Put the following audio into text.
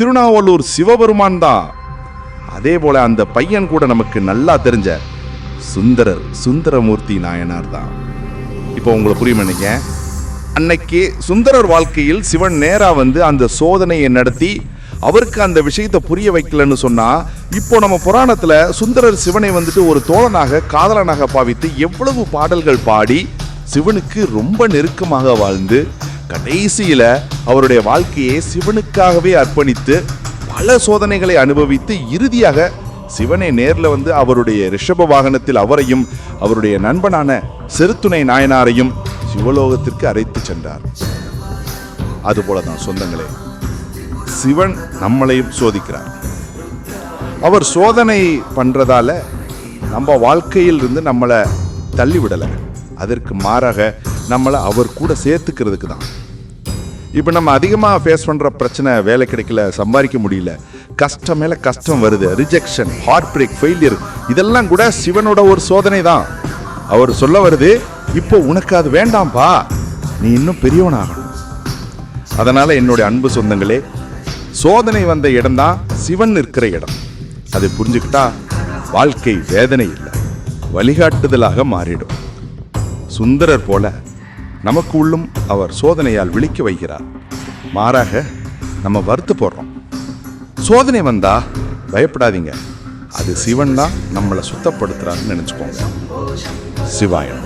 திருநாவலூர் சிவபெருமான் தான். அதே போல அந்த பையன் கூட நமக்கு நல்லா தெரிஞ்ச சுந்தரர் சுந்தரமூர்த்தி நாயனார் தான். இப்போ உங்களுக்கு புரியும் நினைக்கிறேன்? அன்னைக்கு சுந்தரர் வாழ்க்கையில் சிவன் நேரா வந்து அந்த சோதனையை நடத்தி அவருக்கு அந்த விஷயத்தை புரிய வைக்கலன்னு சொன்னா இப்போ நம்ம புராணத்துல சுந்தரர் சிவனை வந்துட்டு ஒரு தோழனாக காதலனாக பாவித்து எவ்வளவு பாடல்கள் பாடி சிவனுக்கு ரொம்ப நெருக்கமாக வாழ்ந்து கடைசியில அவருடைய வாழ்க்கையை சிவனுக்காகவே அர்ப்பணித்து பல சோதனைகளை அனுபவித்து இறுதியாக சிவனை நேரில் வந்து அவருடைய ரிஷப வாகனத்தில் அவரையும் அவருடைய நண்பனான செருத்துணை நாயனாரையும் சிவலோகத்திற்கு அழைத்து சென்றார். அதுபோலதான் சொந்தங்களே சிவன் நம்மளையும் சோதிக்கிறார். அவர் சோதனை பண்ணுறதால நம்ம வாழ்க்கையில் இருந்து நம்மளை தள்ளிவிடலை. அதற்கு மாறாக நம்மளை அவர் கூட சேர்த்துக்கிறதுக்கு தான். இப்போ நம்ம அதிகமாக ஃபேஸ் பண்ணுற பிரச்சனை வேலை கிடைக்கல சம்பாதிக்க முடியல. கஷ்டம் மேலே கஷ்டம் வருது. ரிஜெக்ஷன் ஹார்ட் பிரேக் ஃபெயிலியர் இதெல்லாம் கூட சிவனோட ஒரு சோதனை தான். அவர் சொல்ல வருது இப்போ உனக்கு அது வேண்டாம்ப்பா நீ இன்னும் பெரியவனாகணும். அதனால் என்னுடைய அன்பு சொந்தங்களே சோதனை வந்த இடம்தான் சிவன் இருக்கிற இடம். அதை புரிஞ்சுக்கிட்டா வாழ்க்கை வேதனை இல்லை. வழிகாட்டுதலாக மாறிடும். சுந்தரர் போல நமக்கு உள்ளும் அவர் சோதனையால் விழிக்க வைக்கிறார். மாறாக நம்ம வருத்தப்படுறோம் சோதனை வந்தா பயப்படாதீங்க. அது சிவன் தான் நம்மளை சுத்தப்படுத்துறாருன்னு நினச்சிக்கோங்க. சிவாயம்.